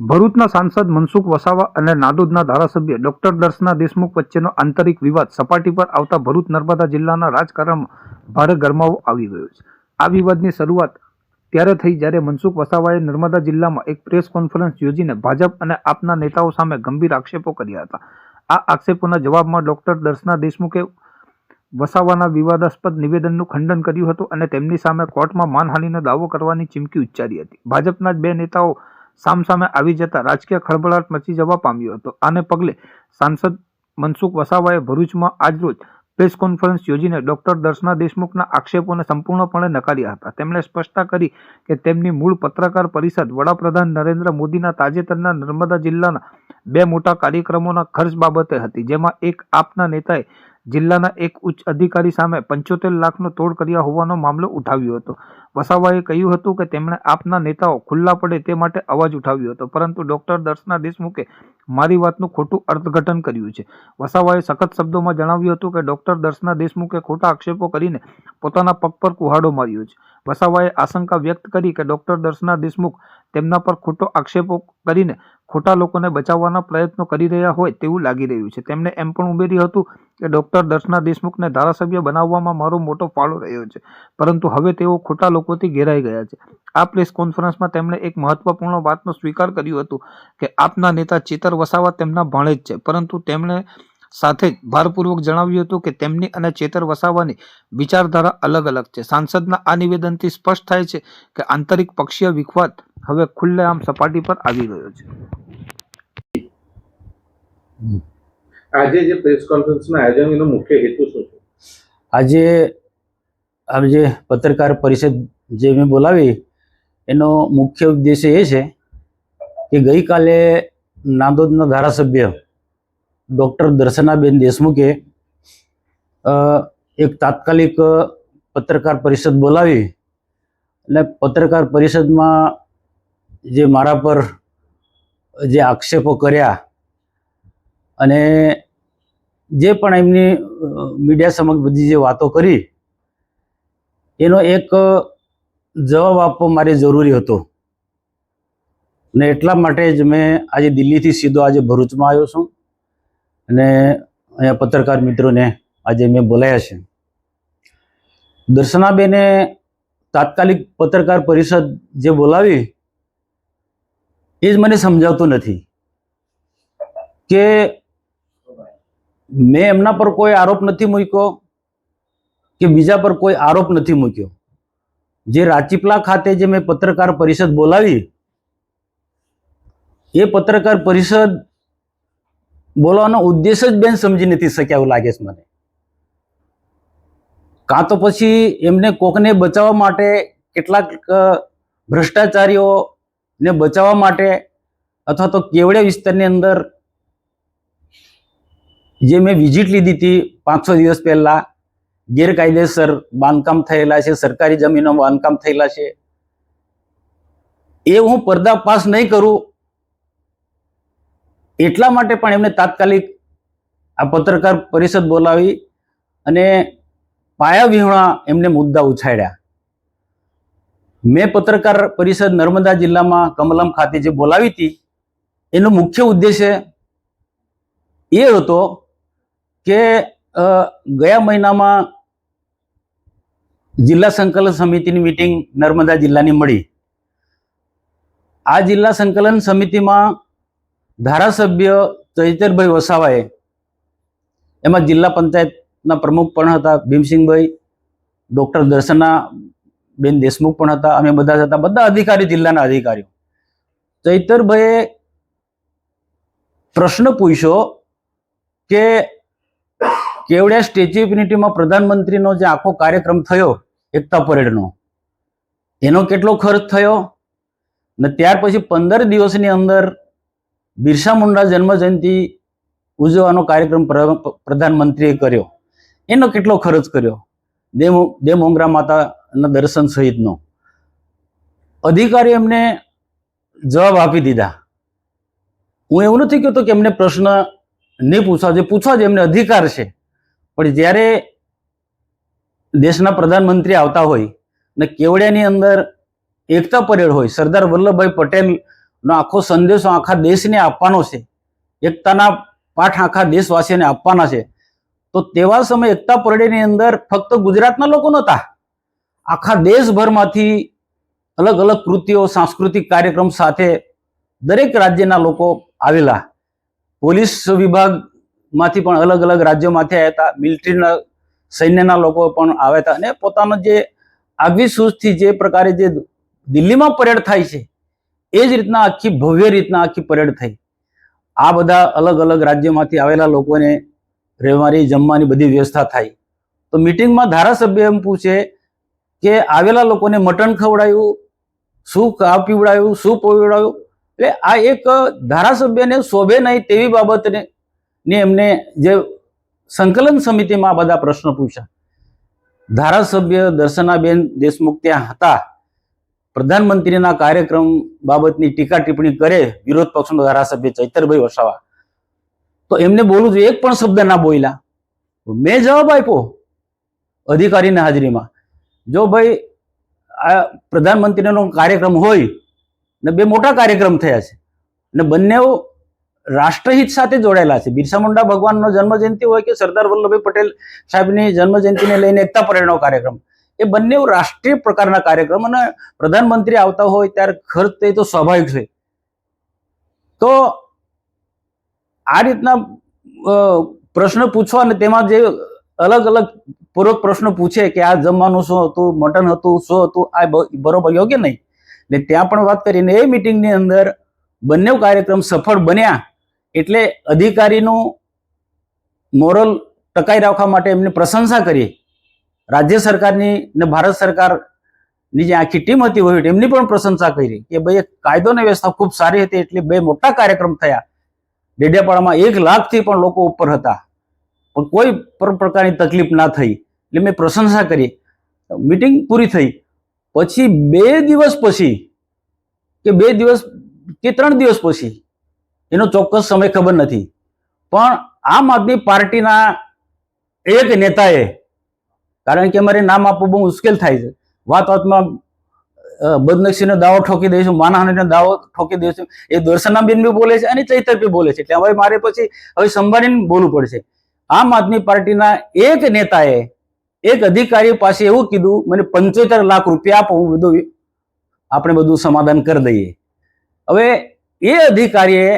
ભરૂચના સાંસદ મનસુખ વસાવા અને નાદોદના ધારાસભ્ય ડોક્ટર દર્શના દેશમુખ વચ્ચેનો આંતરિક વિવાદ સપાટી પર આવતા ભરૂચ નર્મદા જિલ્લાના રાજકારણમાં ભારે ગરમાવો આવી ગયો છે. આ વિવાદની શરૂઆત ત્યારે થઈ જ્યારે મનસુખ વસાવાએ નર્મદા જિલ્લામાં એક પ્રેસ કોન્ફરન્સ યોજીને ભાજપ અને આપના નેતાઓ સામે ગંભીર આક્ષેપો કર્યા હતા. આ આક્ષેપોના જવાબમાં ડોક્ટર દર્શના દેશમુખે વસાવાના વિવાદાસ્પદ નિવેદનનું ખંડન કર્યું હતું અને તેમની સામે કોર્ટમાં માનહાનિનો દાવો કરવાની ચીમકી ઉચ્ચારી હતી. ભાજપના બે નેતાઓ સામસામે આવી જતા રાજકીય ખળભળાટ મચી જવા પામ્યો હતો. આને પગલે સાંસદ મનસુખ વસાવાએ ભરૂચમાં આજરોજ પ્રેસ કોન્ફરન્સ યોજીને ડોક્ટર દર્શના દેશમુખના આક્ષેપોને સંપૂર્ણપણે નકાર્યા હતા. તેમણે સ્પષ્ટતા કરી કે તેમની મૂળ પત્રકાર પરિષદ વડાપ્રધાન નરેન્દ્ર મોદીના તાજેતરના નર્મદા જિલ્લાના બે મોટા કાર્યક્રમોના ખર્ચ બાબતે હતી, જેમાં એક આપના નેતાએ જિલ્લાના એક ઉચ્ચ અધિકારી સામે પંચોતેર લાખનો તોડ કર્યા હોવાનો મામલો ઉઠાવ્યો હતો. વસાવાએ કહ્યું હતું કે તેમણે આપના નેતાઓ ખુલ્લા પડે તે માટે અવાજ ઉઠાવ્યો હતો, પરંતુ ડોક્ટર દર્શના દેશમુખે મારી વાતનું ખોટું અર્થઘટન કર્યું છે. વસાવાએ સખત શબ્દોમાં જણાવ્યું હતું કે ડોક્ટર દર્શના દેશમુખે ખોટા આક્ષેપો કરીને પોતાના પગ પર કુહાડો માર્યો છે. વસાવાએ આશંકા વ્યક્ત કરી કે ડોક્ટર દર્શના દેશમુખ તેમના પર ખોટો આક્ષેપો કરીને ખોટા લોકોને બચાવવાના પ્રયત્નો કરી રહ્યા હોય તેવું લાગી રહ્યું છે. તેમણે એમ પણ ઉમેર્યું હતું કે ડૉક્ટર દર્શના દેશમુખને ધારાસભ્ય બનાવવામાં મારો મોટો ફાળો રહ્યો છે, પરંતુ હવે તેઓ ખોટા લોકોથી ઘેરાઈ ગયા છે. આ પ્રેસ કોન્ફરન્સમાં તેમણે એક મહત્વપૂર્ણ વાતનો સ્વીકાર કર્યો હતો કે આપના નેતા ચેતર વસાવા તેમના ભાણેજ છે. પરંતુ તેમણે સાથે જ ભારપૂર્વક જણાવ્યું હતું કે તેમની અને ચેતર વસાવાની વિચારધારા અલગ અલગ છે. સાંસદના આ નિવેદનથી સ્પષ્ટ થાય છે કે આંતરિક પક્ષીય વિખવાદ હવે ખુલ્લેઆમ સપાટી પર આવી ગયો છે. આજે જે પ્રેસ કોન્ફરન્સનું આયોજન એનો મુખ્ય હેતુ શું છે? આજે આ જે પત્રકાર પરિષદ જે મેં બોલાવી એનો મુખ્ય ઉદ્દેશ્ય એ છે કે ગઈકાલે નાંદોદના ધારાસભ્ય ડૉક્ટર દર્શનાબેન દેશમુખે એક તાત્કાલિક પત્રકાર પરિષદ બોલાવી અને પત્રકાર પરિષદમાં જે મારા પર જે આક્ષેપો કર્યા અને જે પણ એમની મીડિયા સમક્ષ બધી જે વાતો કરી, એનો એક જવાબ આપવો મારે જરૂરી હતો. ને એટલા માટે જ મેં આજે દિલ્હીથી સીધો આજે ભરૂચમાં આવ્યો છું. અને અહીંયા પત્રકાર મિત્રોને આજે મેં બોલાયા છે. દર્શનાબેને તાત્કાલિક પત્રકાર પરિષદ જે બોલાવી એ જ મને સમજાવતું નથી કે મેં એમના પર કોઈ આરોપ નથી મૂક્યો કે બીજા પર કોઈ આરોપ નથી મૂક્યો. જે રાચીપલા ખાતે જે મેં પત્રકાર પરિષદ બોલાવી એ પત્રકાર પરિષદ બોલવાનો ઉદ્દેશ જ બેન સમજી નથી શક્યા એવું લાગે છે મને. કાં તો પછી એમને કોકને બચાવવા માટે કેટલાક ભ્રષ્ટાચારીઓને બચાવવા માટે અથવા તો કેવડિયા વિસ્તારની અંદર જે મેં વિઝિટ લીધી હતી પાંચસો દિવસ પહેલા, ગેરકાયદેસર બાંધકામ થયેલા છે, સરકારી જમીનો બાંધકામ થયેલા છે. એ હું પર્દાફાશ નહીં કરું એટલા માટે પણ એમને તાત્કાલિક આ પત્રકાર પરિષદ બોલાવી અને પાયાવિહોણા એમને મુદ્દા ઉછાળ્યા. મેં પત્રકાર પરિષદ નર્મદા જિલ્લામાં કમલમ ખાતે જે બોલાવી હતી, એનો મુખ્ય ઉદ્દેશ્ય એ હતો કે ગયા મહિનામાં જિલ્લા સંકલન સમિતિની મિટિંગ નર્મદા જિલ્લાની મળી. આ જિલ્લા સંકલન સમિતિમાં ધારાસભ્ય ચૈતરભાઈ વસાવાએ એમાં જિલ્લા પંચાયતના પ્રમુખ પણ હતા, ભીમસિંહભાઈ, ડૉક્ટર દર્શના બેન દેશમુખ પણ હતા, અમે બધા જ હતા, બધા અધિકારી, જિલ્લાના અધિકારીઓ. ચૈતરભાઈએ પ્રશ્ન પૂછ્યો કે કેવડિયા સ્ટેચ્યુ ઓફ યુનિટીમાં પ્રધાનમંત્રીનો જે આખો કાર્યક્રમ થયો, એકતા પરેડનો, એનો કેટલો ખર્ચ થયો? ને ત્યાર પછી પંદર દિવસની અંદર બિરસા મુંડા જન્મ જયંતિ ઉજવવાનો કાર્યક્રમ પ્ર- પ્રધાનમંત્રીએ કર્યો. એનો કેટલો ખર્ચ કર્યો? દેવ મોંગરા માતાના દર્શન સહિતનો. અધિકારી એમને જવાબ આપી દીધા. હું એવું નથી કહેતો કે એમને પ્રશ્ન નહીં પૂછવા જોઈએ. પૂછવા જોઈએ, એમને અધિકાર છે. પણ જ્યારે દેશના પ્રધાનમંત્રી આવતા હોય ને કેવડિયાની અંદર એકતા પરેડ હોય, સરદાર વલ્લભભાઈ પટેલ નો આખો સંદેશો આખા દેશને આપવાનો છે. એકતાના પાઠ આખા દેશવાસીઓને આપવાના છે. તો તેવા સમયે એકતા પરેડની અંદર ફક્ત ગુજરાતના લોકો નહોતા. આખા દેશભરમાંથી અલગ અલગ કૃતિઓ, સાંસ્કૃતિક કાર્યક્રમ સાથે દરેક રાજ્યના લોકો આવેલા. પોલીસ વિભાગમાંથી પણ અલગ અલગ રાજ્યોમાંથી આવ્યા હતા. મિલિટરીના સૈન્યના લોકો પણ આવ્યા હતા. અને પોતાનો જે આગવી સૂઝથી જે પ્રકારે જે દિલ્હીમાં પરેડ થાય છે એ જ રીતના આખી ભવ્ય રીતના આખી પરેડ થઈ. આ બધા અલગ અલગ રાજ્યમાંથી આવેલા લોકોને રહેવાની, જમવાની બધી વ્યવસ્થા થાય. તો મિટિંગમાં ધારાસભ્ય એમ પૂછે કે આવેલા લોકોને મટન ખવડાયું શું ખા પીવડાયું શું પીવડાયું એટલે આ એક ધારાસભ્યને શોભે નહીં તેવી બાબતને, ને એમને જે સંકલન સમિતિમાં આ બધા પ્રશ્નો પૂછ્યા. ધારાસભ્ય દર્શનાબેન દેશમુખ ત્યાં હતા. પ્રધાનમંત્રીના કાર્યક્રમ બાબતની ટીકા ટિપ્પણી કરે વિરોધ પક્ષનો ધારાસભ્ય ચૈતરભાઈ વસાવા. તો એમને બોલવું જોઈએ એક પણ શબ્દ ના બોલ્યા. મેં જવાબ આપ્યો અધિકારીની હાજરીમાં. જો ભાઈ, આ પ્રધાનમંત્રીનો કાર્યક્રમ હોય ને બે મોટા કાર્યક્રમ થયા છે ને બંને રાષ્ટ્રહિત સાથે જોડાયેલા છે. બિરસા મુંડા ભગવાનનો જન્મજયંતિ હોય કે સરદાર વલ્લભભાઈ પટેલ સાહેબની જન્મજયંતિને લઈને એકતા પરેડનો કાર્યક્રમ. એ બંને રાષ્ટ્રીય પ્રકારના કાર્યક્રમ અને પ્રધાનમંત્રી આવતા હોય ત્યારે ખર્ચ તે તો સ્વાભાવિક છે. તો આ રીતના પ્રશ્ન પૂછવા અને તેમાં જે અલગ અલગ પૂર્વક પ્રશ્ન પૂછે કે આ જમવાનું શું હતું, મટન હતું, શું હતું, આ બરોબર યોગ્ય નહીં. ને ત્યાં પણ વાત કરીને એ મિટિંગની અંદર બંને કાર્યક્રમ સફળ બન્યા એટલે અધિકારીનું મોરલ ટકાઈ રાખવા માટે એમની પ્રશંસા કરી રાજ્ય સરકારની ને ભારત સરકારની જે આખી ટીમ હતી હોય એમની પણ પ્રશંસા કરી કે ભાઈ કાયદો ને વ્યવસ્થા ખૂબ સારી હતી, એટલે બે મોટા કાર્યક્રમ થયા. ડેડિયાપાડામાં એક લાખથી પણ લોકો ઉપર હતા. પણ કોઈ પણ પ્રકારની તકલીફ ના થઈ. એટલે મેં પ્રશંસા કરી. મિટિંગ પૂરી થઈ. પછી બે દિવસ પછી કે બે દિવસ કે ત્રણ દિવસ પછી, એનો ચોક્કસ સમય ખબર નથી. પણ આમ આદમી પાર્ટીના એક નેતાએ કારણ કે અમારે નામ આપવું બહુ મુશ્કેલ થાય છે. વાત વાતમાં બદનક્ષીનો દાવો ઠોકી દઈશું માનહાનિનો દાવો ઠોકી દઈશું એ દર્શનાબેન બી બોલે છે અને ચૈતર બી બોલે છે. એટલે હવે મારે પછી હવે સંભાળીને બોલવું પડશે. આમ આદમી પાર્ટીના એક નેતાએ એક અધિકારી પાસે એવું કીધું, મને પંચોતેર લાખ રૂપિયા આપો, હું બધું આપણે બધું સમાધાન કરી દઈએ. હવે એ અધિકારીએ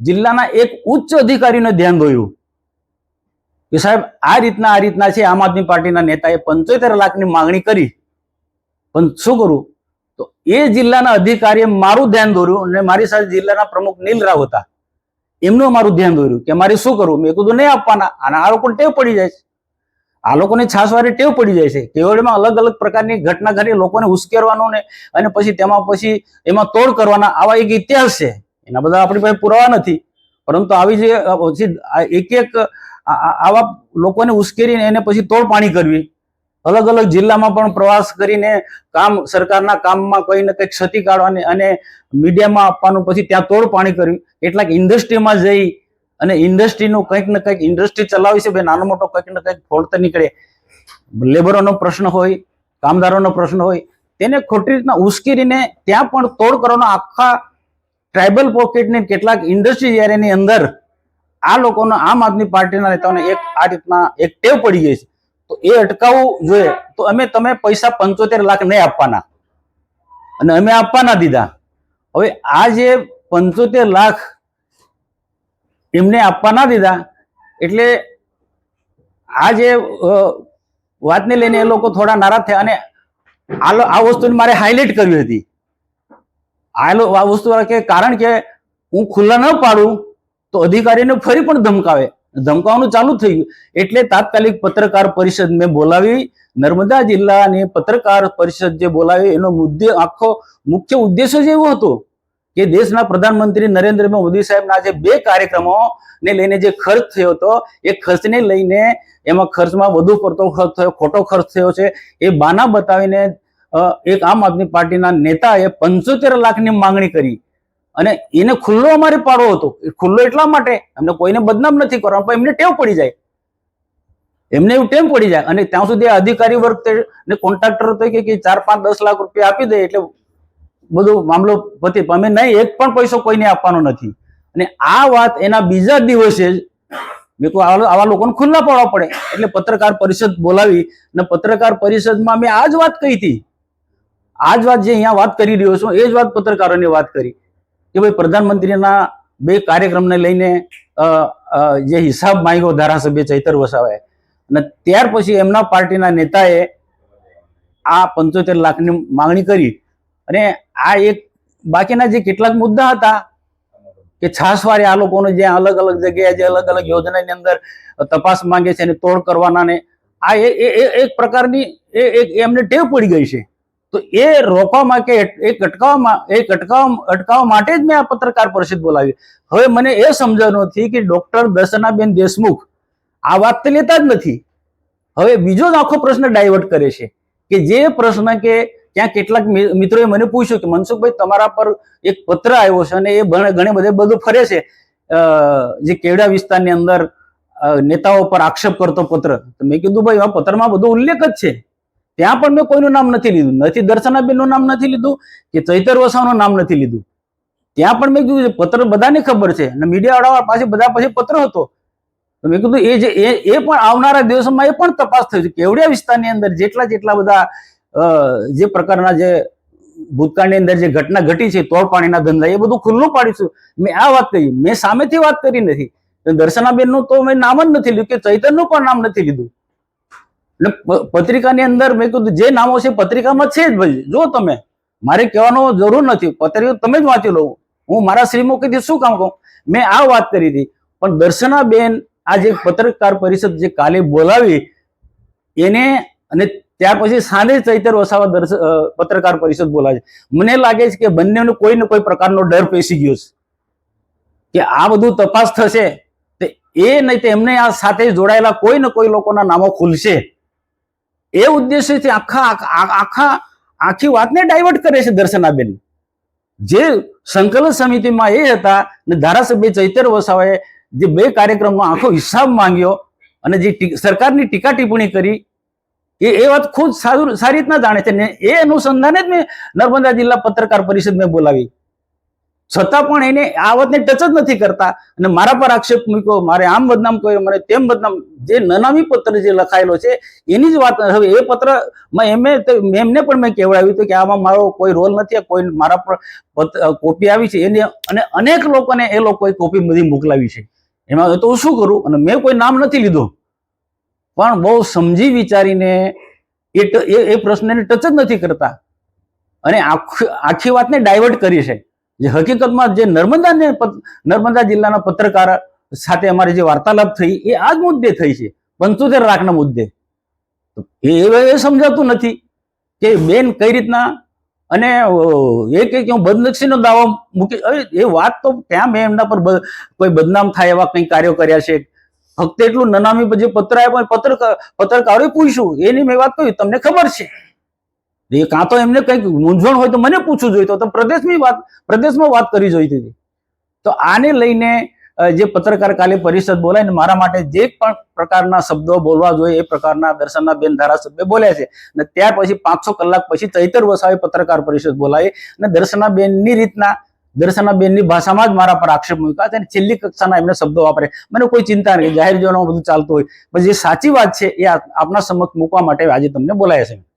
જિલ્લાના એક ઉચ્ચ અધિકારીને ધ્યાન દોર્યું. કે સાહેબ, આ રીતના આ રીતના છે. આમ આદમી પાર્ટીના નેતાએ પંચોતેર લાખની માંગણી કરી. પણ શું કરું? તો એ જિલ્લાના અધિકારીએ મારું ધ્યાન દોર્યું અને મારી સાથે જિલ્લાના પ્રમુખ નીલ રાવ હતા. એમનું મારું ધ્યાન દોર્યું કે મારે શું કરવું? મેં કીધું, નહીં આપવાના. અને આ લોકોને ટેવ પડી જાય છે. આ લોકોને છાસવારી ટેવ પડી જાય છે. કેવડીમાં અલગ અલગ પ્રકારની ઘટના ઘટી લોકોને ઉશ્કેરવાનું ને અને પછી તેમાં પછી એમાં તોડ કરવાના આવા એક ઇતિહાસ છે. એના બધા આપણી પાસે પુરાવા નથી. પરંતુ આવી જે એક એક આવા લોકોને ઉશ્કેરીને એને પછી તોડ પાણી કરવી. અલગ અલગ જિલ્લામાં પણ પ્રવાસ કરીને કામ સરકારના કામમાં કંઈ ને કંઈક ક્ષતિ કાઢવાની અને મીડિયામાં આપવાનું પછી ત્યાં તોડ પાણી કરવી. કેટલાક ઇન્ડસ્ટ્રીમાં જઈ અને ઇન્ડસ્ટ્રીનું કંઈક ને કંઈક ઇન્ડસ્ટ્રી ચલાવી છે ભાઈ નાનો મોટો કંઈક ને કંઈક ફોલ્ટ નીકળે. લેબરોનો પ્રશ્ન હોય, કામદારોનો પ્રશ્ન હોય, તેને ખોટી રીતના ઉશ્કેરીને ત્યાં પણ તોડ કરવાનો આખા ટ્રાઇબલ પોકેટની કેટલાક ઇન્ડસ્ટ્રી એરિયાની અંદર આ લોકોનો આમ આદમી પાર્ટીના નેતાઓને એક આ રીતના એક ટેવ પડી ગઈ છે. તો એ અટકાવવું જોઈએ. તો અમે, તમે પૈસા પંચોતેર લાખ નહીં આપવાના. અને અમે આપવાના દીધા. હવે આ જે પંચોતેર લાખ એમને આપવાના દીધા, એટલે આ જે વાતને લઈને એ લોકો થોડા નારાજ થયા અને આ વસ્તુને મારે હાઇલાઇટ કરવી હતી. આ વસ્તુ કારણ કે હું ખુલ્લા ન પાડું તો અધિકારીને ફરી પણ ધમકાવે. ધમકાવવાનું ચાલુ થઈ ગયું. એટલે તાત્કાલિક પત્રકાર પરિષદ મેં બોલાવી. નર્મદા જિલ્લાની પત્રકાર પરિષદ જે બોલાવી, એનો મુદ્દે આખો મુખ્ય ઉદ્દેશ્ય જ એવો હતો કે દેશના પ્રધાનમંત્રી નરેન્દ્ર મોદી સાહેબના જે બે કાર્યક્રમો ને લઈને જે ખર્ચ થયો હતો, એ ખર્ચને લઈને એમાં ખર્ચમાં વધુ પડતો ખર્ચ થયો, ખોટો ખર્ચ થયો છે. એ બાના બતાવીને એક આમ આદમી પાર્ટીના નેતાએ પંચોતેર લાખની માંગણી કરી. અને એને ખુલ્લો અમારે પાડવો હતો. ખુલ્લો એટલા માટે એમને કોઈને બદનામ નથી કરવા, પણ એમને ટેવ પડી જાય. એમને એવું ટેમ પડી જાય અને ત્યાં સુધી અધિકારી વર્ગ ને કોન્ટ્રાક્ટર તો કે ચાર, પાંચ, દસ લાખ રૂપિયા આપી દે એટલે બધું મામલો પતિ. અમે નહીં, એક પણ પૈસો કોઈને આપવાનો નથી. અને આ વાત એના બીજા દિવસે જ મેં કહું આવા લોકોને ખુલ્લા પાડવા પડે. એટલે પત્રકાર પરિષદ બોલાવી અને પત્રકાર પરિષદમાં મેં આ જ વાત કહી હતી. આ જ વાત જે અહીંયા વાત કરી રહ્યો છું, એ જ વાત પત્રકારોની વાત કરી. કે ભાઈ પ્રધાનમંત્રીના બે કાર્યક્રમને લઈને જે હિસાબ માંગ્યો ધારાસભ્ય ચૈતર વસાવાએ. અને ત્યાર પછી એમના પાર્ટીના નેતાએ આ પંચોતેર લાખની માંગણી કરી. અને આ એક બાકીના જે કેટલાક મુદ્દા હતા, કે છાસવારે આ લોકોને જે અલગ અલગ જગ્યાએ જે અલગ અલગ યોજનાની અંદર તપાસ માંગે છે અને તોડ કરવાના ને, આ એક પ્રકારની, એ એમને ટેવ પડી ગઈ છે. તો એ રોકવામાં કે એ અટકાવવામાં એ અટકાવવા માટે જ મેં આ પત્રકાર પરિષદ બોલાવી. હવે મને એ સમજવાનું નથી કે ડોક્ટર દર્શનાબેન દેશમુખ આ વાત તો લેતા જ નથી. હવે બીજો જ આખો પ્રશ્ન ડાયવર્ટ કરે છે કે જે પ્રશ્ન કે ત્યાં કેટલાક મિત્રોએ મને પૂછ્યું કે મનસુખભાઈ તમારા પર એક પત્ર આવ્યો છે અને એ ઘણે બધે બધું ફરે છે. જે કેવડા વિસ્તારની અંદર નેતાઓ પર આક્ષેપ કરતો પત્ર. મેં કીધું, ભાઈ, આ પત્રમાં બધો ઉલ્લેખ જ છે. ત્યાં પણ મેં કોઈનું નામ નથી લીધું. નથી દર્શનાબેનનું નામ નથી લીધું કે ચૈતર વસાવનું નામ નથી લીધું. ત્યાં પણ મેં કીધું, પત્ર બધાને ખબર છે. અને મીડિયા વાળા પાસે બધા પાસે પત્ર હતો. તો મેં કીધું, એ જે, એ પણ આવનારા દિવસોમાં એ પણ તપાસ થઈ છે કેવડિયા વિસ્તારની અંદર જેટલા જેટલા બધા જે પ્રકારના જે ભૂતકાળની અંદર જે ઘટના ઘટી છે, તોડ પાણીના ધંધા, એ બધું ખુલ્લું પાડીશું મેં આ વાત કરી. મેં સામેથી વાત કરી નથી. દર્શનાબેનનું તો મેં નામ જ નથી લીધું કે ચૈતનનું પણ નામ નથી લીધું. એટલે પત્રિકાની અંદર મેં કીધું જે નામો છે પત્રિકામાં છે જ ભાઈ. જો તમે. મારે કહેવાનો જરૂર નથી. પત્રિકા તમે જ વાંચી લો. હું મારા શ્રીમુખીથી શું કામ કહું? મેં આ વાત કરી હતી. પણ દર્શનાબેન આ જે પત્રકાર પરિષદ જે કાલે બોલાવી, એને અને ત્યાર પછી સાંજે ચૈતર વસાવા દર્શ પત્રકાર પરિષદ બોલાવે. મને લાગે છે કે બંનેનો કોઈ ને કોઈ પ્રકારનો ડર પેસી ગયો છે. કે આ બધું તપાસ થશે એ નહીં તો એમને આ સાથે જોડાયેલા કોઈ ને કોઈ લોકોના નામો ખુલશે. એ ઉદ્દેશ્યથી આખા આખા, આખી વાતને ડાયવર્ટ કરે છે દર્શનાબેન. જે સંકલન સમિતિમાં એ હતા ને ધારાસભ્ય ચૈતર વસાવાએ જે બે કાર્યક્રમનો આખો હિસાબ માંગ્યો અને જે સરકારની ટીકા ટિપ્પણી કરી, એ એ વાત ખુદ સારું સારી રીતના જાણે છે ને એ અનુસંધાને જ મેં નર્મદા જિલ્લા પત્રકાર પરિષદ મેં બોલાવી. છતાં પણ એને આ વાતને ટચ જ નથી કરતા. અને મારા પર આક્ષેપ મૂક્યો, મારે આમ બદનામ કર્યો મને તેમ બદનામ. જે નનામી પત્ર જે લખાયેલો છે, એની જ વાત. હવે એ પત્રમાં એમે તો એમને પણ મેં કહેવડાવ્યું હતું કે આમાં મારો કોઈ રોલ નથી કોઈ મારા પર કોપી આવી છે. એને, અને અનેક લોકોને એ લોકોએ કોપી બધી મોકલાવી છે. એમાં તો હું શું કરું? અને મેં કોઈ નામ નથી લીધું. પણ બહુ સમજી વિચારીને એ એ પ્રશ્નને ટચ જ નથી કરતા. અને આખી આખી વાતને ડાયવર્ટ કરી છે. જે હકીકતમાં જે નર્મદાને નર્મદા જિલ્લાના પત્રકાર સાથે અમારી જે વાર્તાલાપ થઈ, એ આ જ મુદ્દે થઈ છે, પંચોતેર લાખના મુદ્દે. એ એ સમજાતું નથી કે બેન કઈ રીતના અને એ કે હું બદનક્ષીનો દાવો મૂકી એ વાત તો ત્યાં મેં એમના પર કોઈ બદનામ થાય એવા કંઈ કાર્યો કર્યા છે? ફક્ત એટલું નનામી જે પત્ર આપ્યો પત્ર પત્રકારોએ પૂછ્યું, એની મેં વાત કહ્યું, તમને ખબર છે? કાં તો એમને કંઈક મૂંઝવણ હોય તો મને પૂછવું જોઈએ. તો પ્રદેશની વાત, પ્રદેશમાં વાત કરી જોઈતી હતી. તો આને લઈને જે પત્રકાર કાલે પરિષદ બોલાય ને મારા માટે જે પણ પ્રકારના શબ્દો બોલવા જોઈએ, એ પ્રકારના દર્શનના બેન ધારાસભ્ય બોલ્યા છે. અને ત્યાર પછી પાંચસો કલાક પછી ચૈતર વસાવે પત્રકાર પરિષદ બોલાવી અને દર્શના બેનની રીતના, દર્શના બેનની ભાષામાં જ મારા પર આક્ષેપ મૂક્યા. અને છેલ્લી કક્ષાના એમને શબ્દો વાપરે. મને કોઈ ચિંતા નહીં જાહેર જીવનમાં બધું ચાલતું હોય. પણ જે સાચી વાત છે, એ આપ- આપના સમક્ષ મૂકવા માટે આજે તમને બોલાયા છે.